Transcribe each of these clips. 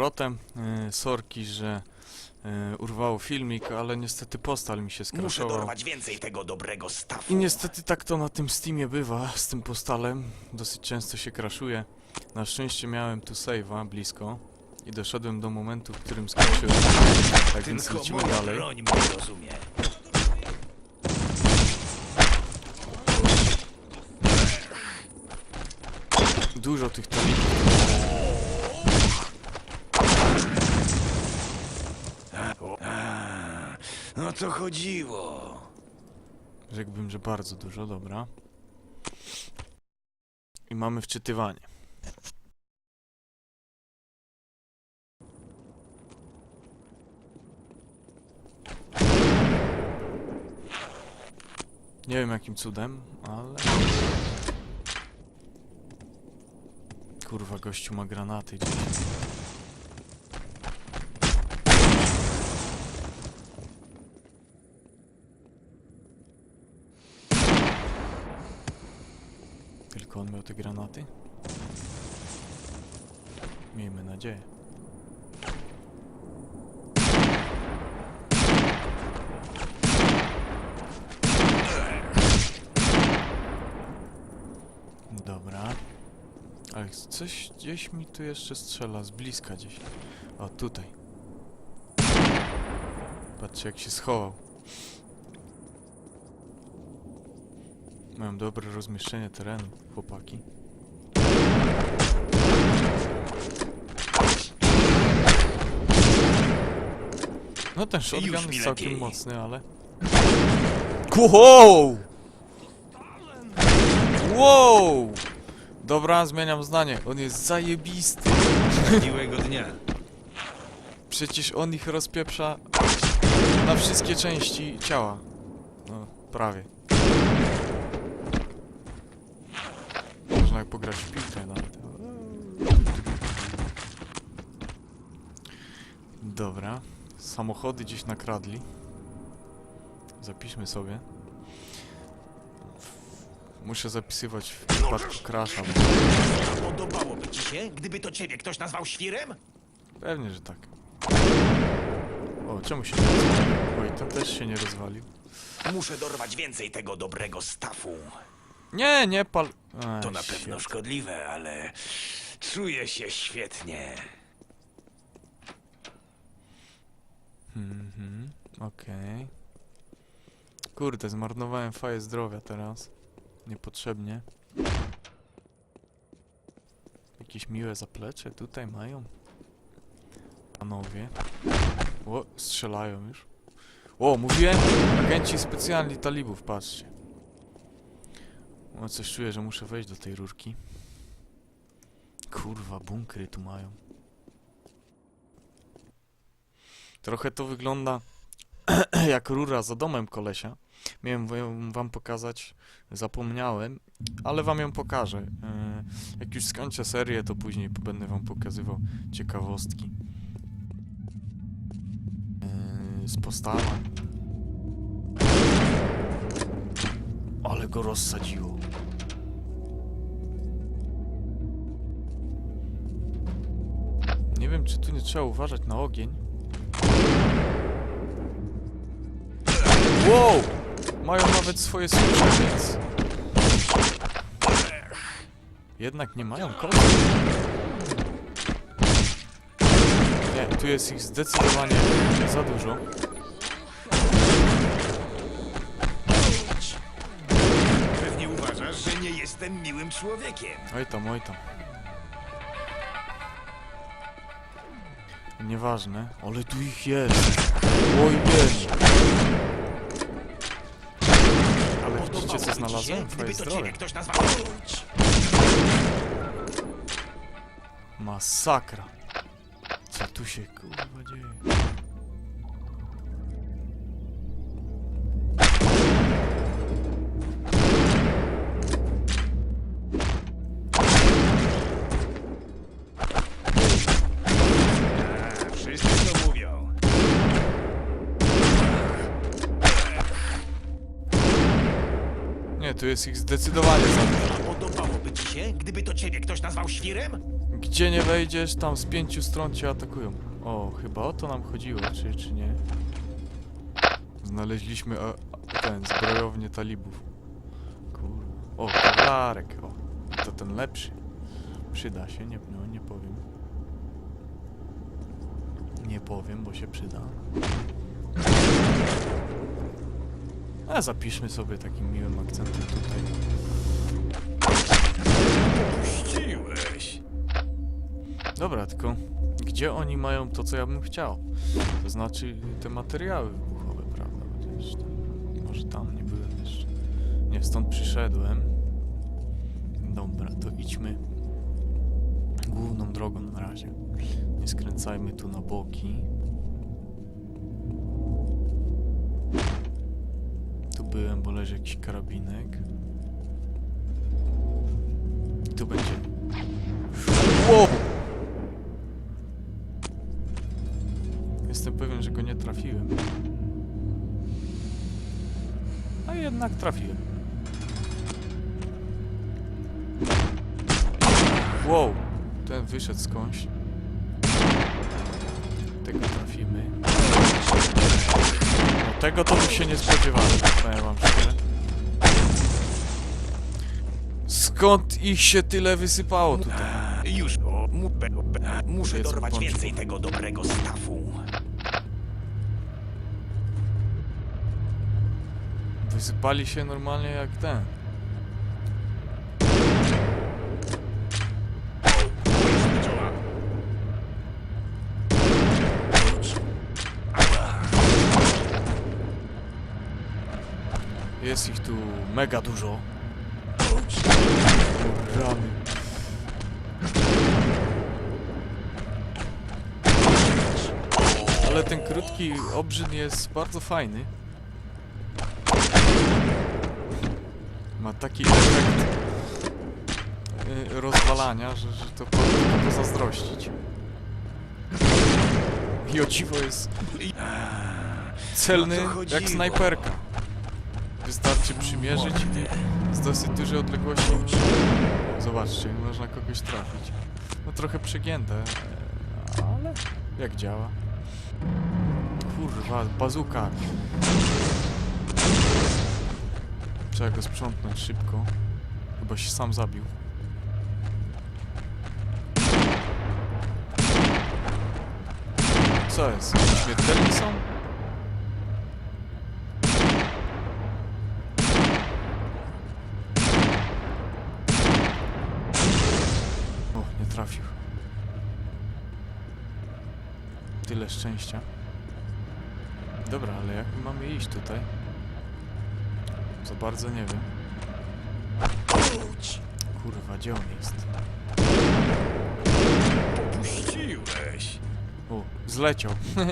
powrotem. E, sorki, że e, urwało filmik, ale niestety postal mi się Muszę skraszował. dorwać więcej tego dobrego stawu. I niestety tak to na tym Steamie bywa z tym postalem. Dosyć często się kraszuje. Na szczęście miałem tu save'a blisko i doszedłem do momentu, w którym skończyłem. Tak więc Tylko lecimy moja dalej. broń mnie rozumie. Dużo tych talików. A, no to chodziło. Rzekłbym, że bardzo dużo, dobra. I mamy wczytywanie. Nie wiem jakim cudem, ale... Kurwa, gościu ma granaty. Tylko on miał te granaty? Miejmy nadzieję. Dobra. Ale coś gdzieś mi tu jeszcze strzela, z bliska gdzieś. O, tutaj. Patrzcie jak się schował. Mają dobre rozmieszczenie terenu, chłopaki. No ten shotgun mi jest całkiem lepiej. mocny, ale... Wow! Wow! Dobra, zmieniam zdanie. On jest zajebisty. Miłego dnia. Przecież on ich rozpieprza na wszystkie części ciała. No, prawie. Można jak pograć w piłkę nawet. Dobra. Samochody gdzieś nakradli. Zapiszmy sobie. Muszę zapisywać w przypadku crasha. bo Podobałoby ci się, gdyby to ciebie ktoś nazwał świrem? Pewnie, że tak. O, czemu się nie rozwalił? Oj, ten też się nie rozwalił. Muszę dorwać więcej tego dobrego stawu. Nie, nie pal... Ej, To na pewno szkodliwe, ale czuję się świetnie. Mhm, okej. Kurde, zmarnowałem faję zdrowia teraz. Niepotrzebnie. Jakieś miłe zaplecze tutaj mają. Panowie. O, strzelają już. O, mówiłem? Agenci specjalni talibów, patrzcie. O, coś czuję, że muszę wejść do tej rurki. Kurwa, bunkry tu mają. Trochę to wygląda jak rura za domem kolesia. Miałem wam pokazać, zapomniałem, ale wam ją pokażę. E, Jak już skończę serię, to później będę wam pokazywał ciekawostki. E, Z postawa. Ale go rozsadziło. Nie wiem, czy tu nie trzeba uważać na ogień. Wow! Mają nawet swoje służby, więc... Jednak nie mają kości. Nie, tu jest ich zdecydowanie za dużo. Jestem miłym człowiekiem. Oj tam, oj tam. Nieważne, ale tu ich jest. Oj jest. Ale widzicie co znalazłem? Twoje Gdyby to zdrowie. ciebie ktoś nazwał... Masakra. Co tu się kurwa dzieje? Tu jest ich zdecydowanie za dużo. Podobałoby ci się, gdyby to ciebie ktoś nazwał świrem? Gdzie nie wejdziesz, tam z pięciu stron cię atakują. O, chyba o to nam chodziło, czy, czy nie? Znaleźliśmy a, a, ten, zbrojownię talibów. Kurwa. O, kawlarek, o. To ten lepszy. Przyda się, nie, no, nie powiem. Nie powiem, bo się przyda. A zapiszmy sobie takim miłym akcentem tutaj. Puściłeś. Dobra, tylko gdzie oni mają to, co ja bym chciał? To znaczy te materiały wybuchowe, prawda? Chociaż tam, może tam nie byłem jeszcze. Nie, stąd przyszedłem. Dobra, to idźmy główną drogą na razie. Nie skręcajmy tu na boki. Tu byłem, bo leży jakiś karabinek. I tu będzie. Wow! Jestem pewien, że go nie trafiłem. A jednak trafiłem. Wow, ten wyszedł skądś. Tego to bym się nie spodziewałem, powiem wam szczerze. Skąd ich się tyle wysypało tutaj? Już. Mu, muszę Jest dorwać więcej tego dobrego stawu. Wysypali się normalnie jak ten. Jest ich tu mega dużo. Rany. Ale ten krótki obrzyd jest bardzo fajny. Ma taki efekt y, rozwalania, że, że to powinno zazdrościć. I o dziwo jest celny jak snajperka. Wystarczy przymierzyć z dosyć dużej odległości. Zobaczcie, można kogoś trafić. No trochę przegięte, ale jak działa. Kurwa, bazuka. Trzeba go sprzątnąć szybko. Chyba się sam zabił. Co jest? Śmiertelni są? Szczęścia. Dobra, ale jak my mamy iść tutaj? Za bardzo nie wiem. Kurwa, gdzie on jest? Puściłeś. O, zleciał.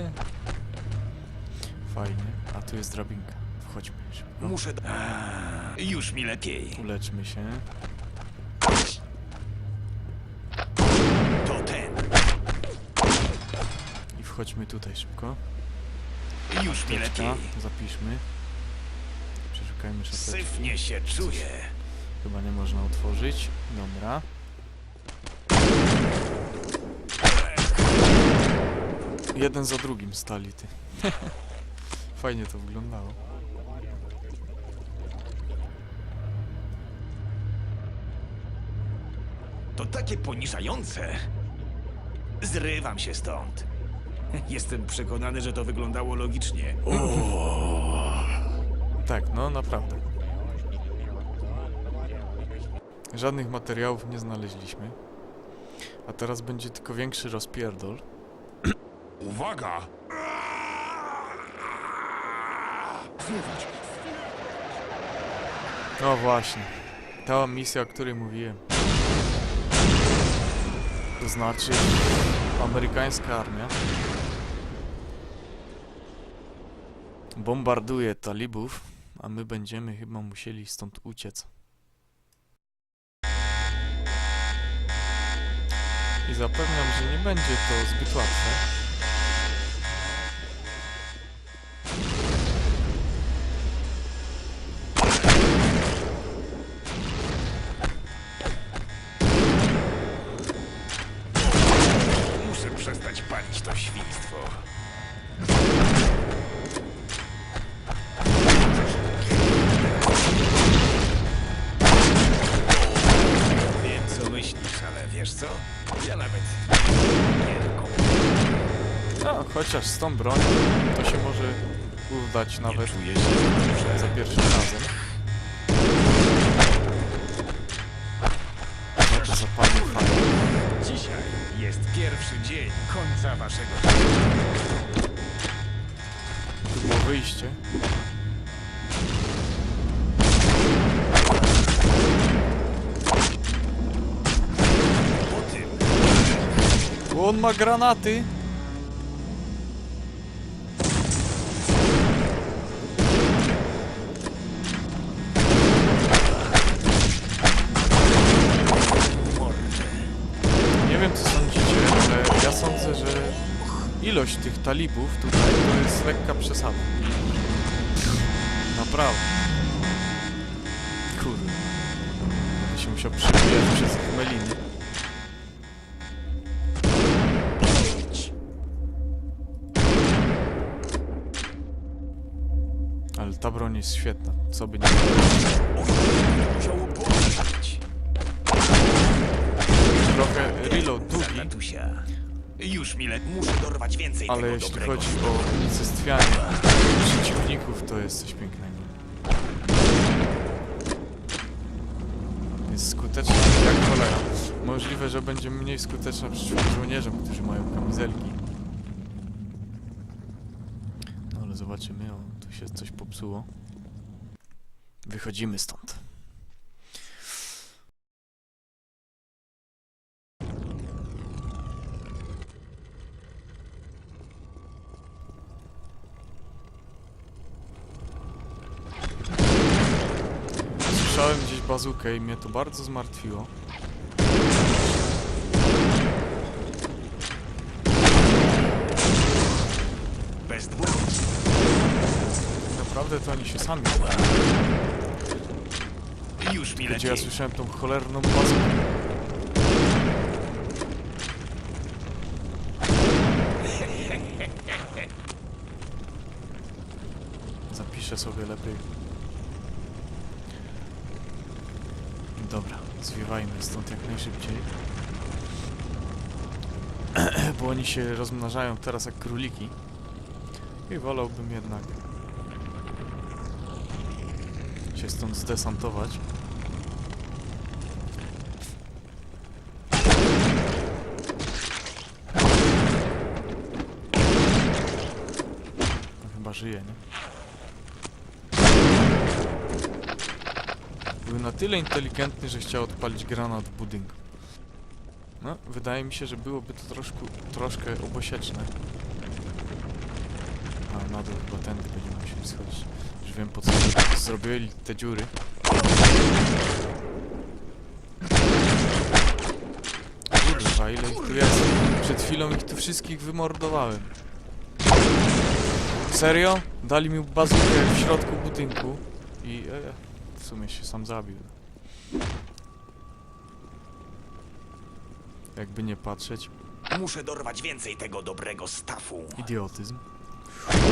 Fajnie. A tu jest drabinka. Wchodźmy szybko. Muszę. Już mi lepiej. Uleczmy się. I wchodźmy tutaj szybko. Już mi lepiej. zapiszmy. Przeszukajmy szafeczki. Syfnie się czuję. Chyba nie można otworzyć. Dobra. Jeden za drugim stali ty. Fajnie to wyglądało. To takie poniżające. Zrywam się stąd. Jestem przekonany, że to wyglądało logicznie. Tak, no naprawdę. Żadnych materiałów nie znaleźliśmy. A teraz będzie tylko większy rozpierdol. Uwaga! No właśnie. Ta misja, o której mówiłem. To znaczy amerykańska armia bombarduje talibów, a my będziemy chyba musieli stąd uciec. I zapewniam, że nie będzie to zbyt łatwe. Dosyć to świństwo. Chociaż z tą bronią to się może udać nawet za pierwszym razem. To zapalmy fajnie. Dzisiaj jest pierwszy dzień końca waszego życia. Tu było wyjście. On ma granaty! Ilość tych talibów tutaj to jest lekka przesada. Naprawdę. Kurde. Będę się musiał przebijać przez meliny. Ale ta broń jest świetna, co by nie było. Trochę reload długi. Już mi le... Muszę dorwać więcej ale tego jeśli dobrego chodzi o unicestwianie przeciwników, to jest coś pięknego. Jest skuteczna jak cholera. Możliwe, że będzie mniej skuteczna przeciwko żołnierzom, którzy mają kamizelki. No ale zobaczymy, o, tu się coś popsuło. Wychodzimy stąd. Słyszałem gdzieś bazukę i mnie to bardzo zmartwiło. Bez dwóch. Naprawdę to oni się sami Już mi Gdzie ja słyszałem tą cholerną bazukę. Zapiszę sobie lepiej. Zwiewajmy stąd jak najszybciej. Bo oni się rozmnażają teraz jak króliki. I wolałbym jednak się stąd zdesantować. No chyba żyje, nie? Był na tyle inteligentny, że chciał odpalić granat w budynku. No, wydaje mi się, że byłoby to troszkę, troszkę obosieczne. A, na dół chyba tędy będziemy musieli schodzić. Już wiem po co zrobili te dziury. Kurwa, ile ich tu jest? Przed chwilą ich tu wszystkich wymordowałem. Serio? Dali mi bazukę w środku budynku i e, w sumie się sam zabił. Jakby nie patrzeć, Muszę dorwać więcej tego dobrego stafu. idiotyzm.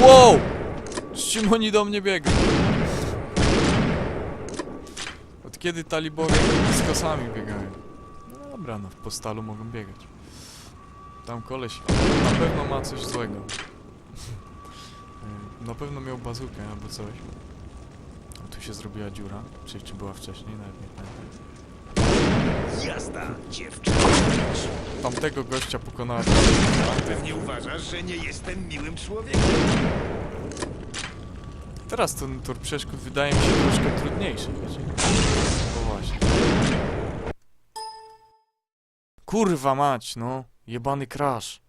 Wow! Z czym oni do mnie biegną? Od kiedy talibowie z kosami biegają? No dobra, no w postalu mogą biegać. Tam koleś na pewno ma coś złego. Y, na pewno miał bazukę albo coś. A tu się zrobiła dziura. Czy, czy była wcześniej? Nawet nie pamiętam. Jazda, dziewczyna. Tamtego gościa pokonałem. Pewnie uważasz, że nie jestem miłym człowiekiem. Teraz ten tor przeszkód wydaje mi się troszkę trudniejszy, wiecie? O właśnie. Kurwa mać, no. Jebany crash.